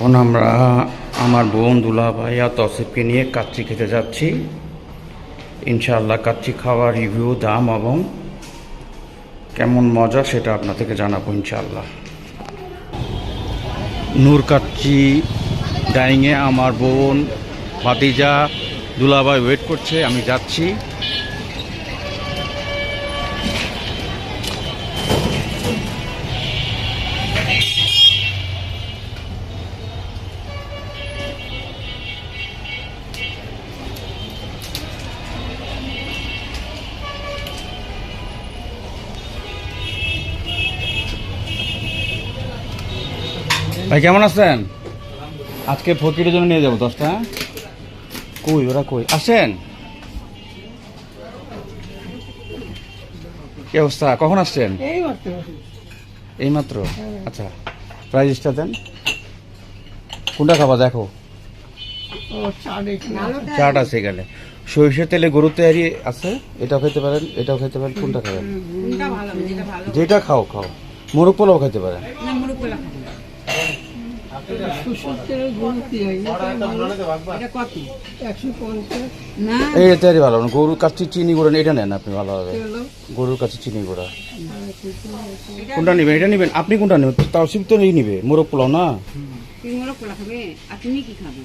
এখন আমরা আমার বোন দুলা ভাই আর তসিফকে নিয়ে কাচ্চি খেতে যাচ্ছি। ইনশাআল্লাহ কাচ্চি খাওয়ার রিভিউ দাম এবং কেমন মজা সেটা আপনাদেরকে জানাব ইনশাআল্লাহ। নূর কাচ্চি ডাইংয়ে আমার বোন ভাতিজা দুলাভাই ওয়েট করছে, আমি যাচ্ছি। ভাই কেমন আছেন? আজকে ফকিরের জন্য নিয়ে যাব দশটা হ্যাঁ? কই ওরা কই? আসেন। কি অবস্থা? কখন আসছেন? এই মাত্র। আচ্ছা প্রাইজটা দেন। কোনটা খাবা দেখো। ও চা দেখি চাট আছে এখানে। সরিষার তেলে গরুর তৈরি আছে? এটাও খেতে পারেন এটাও খেতে পারেন কোনটা খাবেন? যেটা যেটা খাও খাও। মোরগ পোলাও খেতে পারেন। এই তৈরি ভালো গরুর কাছে চিনি গুঁড়ো এটা নেন আপনি ভালো হবে। গরুর কাছে চিনি গুঁড়া। কোনটা নেবেন? এটা নেবেন? আপনি কোনটা নেবেন? তাও শিব তো এই নিবে মোরগ পোলাও না? খাবে? খাবে?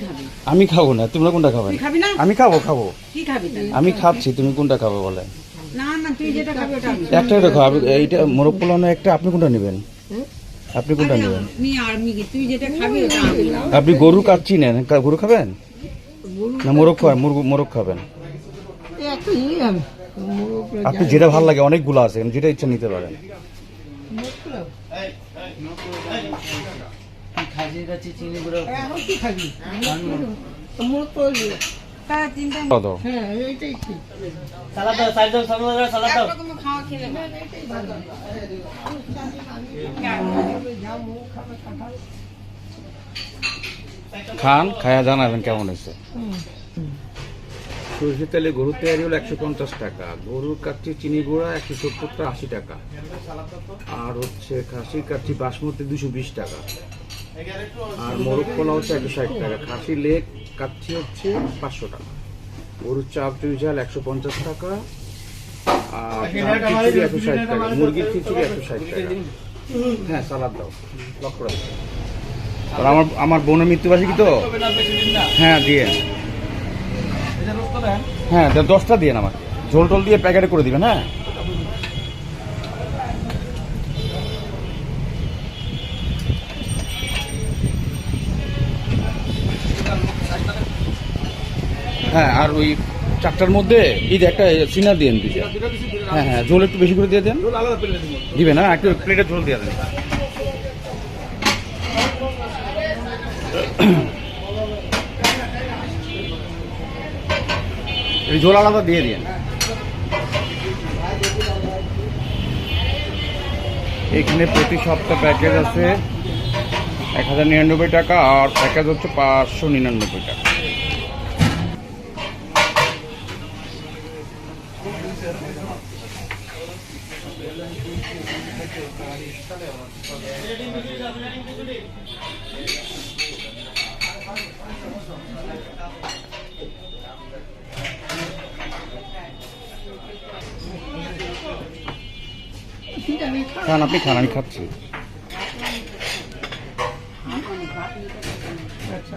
খাবে? আমি খাব না তোমরা কোনটা খাবেন খাবি আমি খাব খাব। খাবি আমি খাচ্ছি তুমি কোনটা খাবে বলে? না না তুই যেটা খাবি ওটা একটা আমি- এইটা মোরগ পোলাও না একটা আপনি কোনটা নেবেন? আপনি কোনটা নেবেন? আমি আর আমি কি তুই যেটা খাবি ওটা আমি আপনি গরু কাচ্ছি নেন। গরু খাবেন? না মোরগ খাবেন মুরগ খাবেন। মোরগ আপনি যেটা ভালো লাগে অনেকগুলো আছে যেটা ইচ্ছা নিতে পারেন। এখন কি খাবি? মোরগ হ্যাঁ খান খায়া জানাবেন কেমন হয়েছে? সরষের তেলে গরুর তৈরি হলো একশো পঞ্চাশ টাকা গরুর কাচ্চি চিনি গুঁড়া একশো সত্তরটা আশি টাকা। আর হচ্ছে খাসির কাচ্চি বাসমতি দুশো বিশ টাকা। আর মোরগ পোলা হচ্ছে একশো ষাট টাকা। খাসি লেগ কাচ্চি হচ্ছে পাঁচশো টাকা। গরুর চাপ চুই ঝাল একশো পঞ্চাশ টাকা আর খিচুড়ি একশো ষাট টাকা মুরগির খিচুড়ি একশো ষাট টাকা। হ্যাঁ সালাদ দাও লক করে। আর আমার আমার বোনের মৃত্যুবার্ষিকী তো? হ্যাঁ দিয়ে। হ্যাঁ দশটা দিয়ে আমার। ঝোল টোল দিয়ে প্যাকেটে করে দিবেন হ্যাঁ? হ্যাঁ আর ওই চারটার মধ্যে ঈদ একটা সিনার দিয়ে দিচ্ছে হ্যাঁ হ্যাঁ ঝোল একটু বেশি করে দিয়ে দেন। দিবেন হ্যাঁ একটু প্লেটে ঝোল দিয়ে দেন। এই ঝোল আলাদা দিয়ে দিন। এখানে প্রতি সপ্তাহ প্যাকেজ আছে এক হাজার নিরানব্বই টাকা আর প্যাকেজ হচ্ছে পাঁচশো নিরানব্বই টাকা ঠিক আছে খা খান আপনি খান আমি খাচ্ছি। আচ্ছা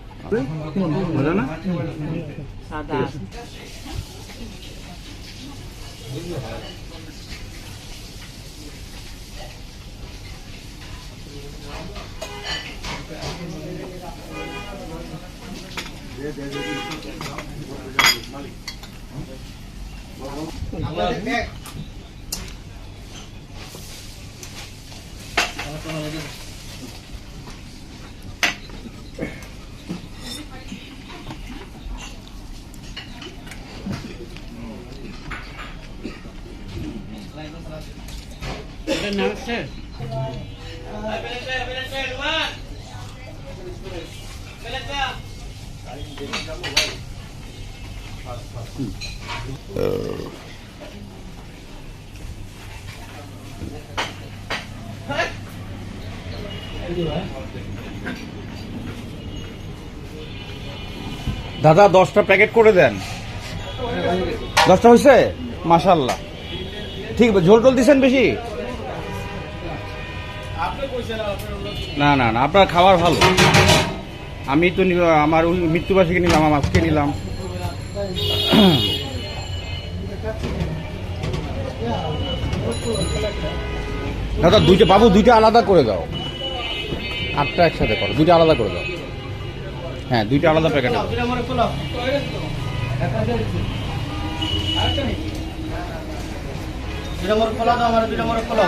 মজা না সাদা এটা দাদা দশটা প্যাকেট করে দেন। দশটা হয়েছে মাশাল্লাহ ঠিক ঝোল টোল দিচ্ছেন বেশি? না না না আপনার খাবার ভালো। আমি তো আমার ওই মৃত্যুবার্ষিকী নিলাম আমার আজকে নিলাম। দাদা দুইটা বাবু দুইটা আলাদা করে দাও। আটটা একসাথে করো দুইটা আলাদা করে দাও। হ্যাঁ দুইটা আলাদা প্যাকেট মোড় খোলা দাও আমার মোড় খোলা।